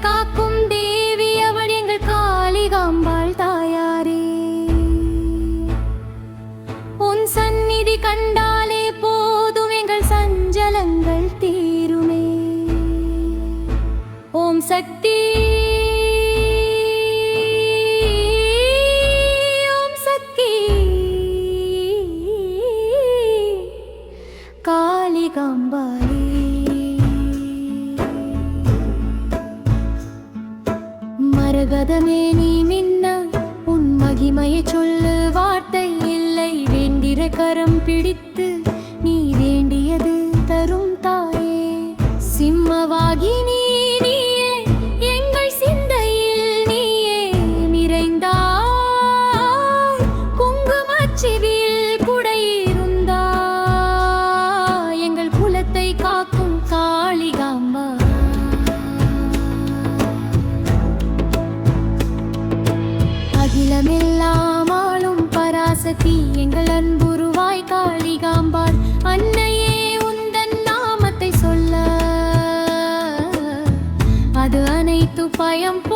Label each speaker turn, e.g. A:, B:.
A: காக்கும் தேவி அவள் எங்கள் காளிகாம்பாள் தாயாரே. உன் சந்நிதி கண்டாலே போதும் எங்கள் சஞ்சலங்கள் தீருமே. ஓம் சக்தி மரகதமே நீ மின்ன உன் மகிமையை சொல்லு வார்த்தை இல்லை. வேண்டிற கரம் பிடித்து அகிலமெல்லாம் ஆளும் பராசக்தி எங்கள் அன்புருவாய் காளிகாம்பாள். அன்னையே உந்தன் நாமத்தை சொல்ல அது அனைத்து பயம் போ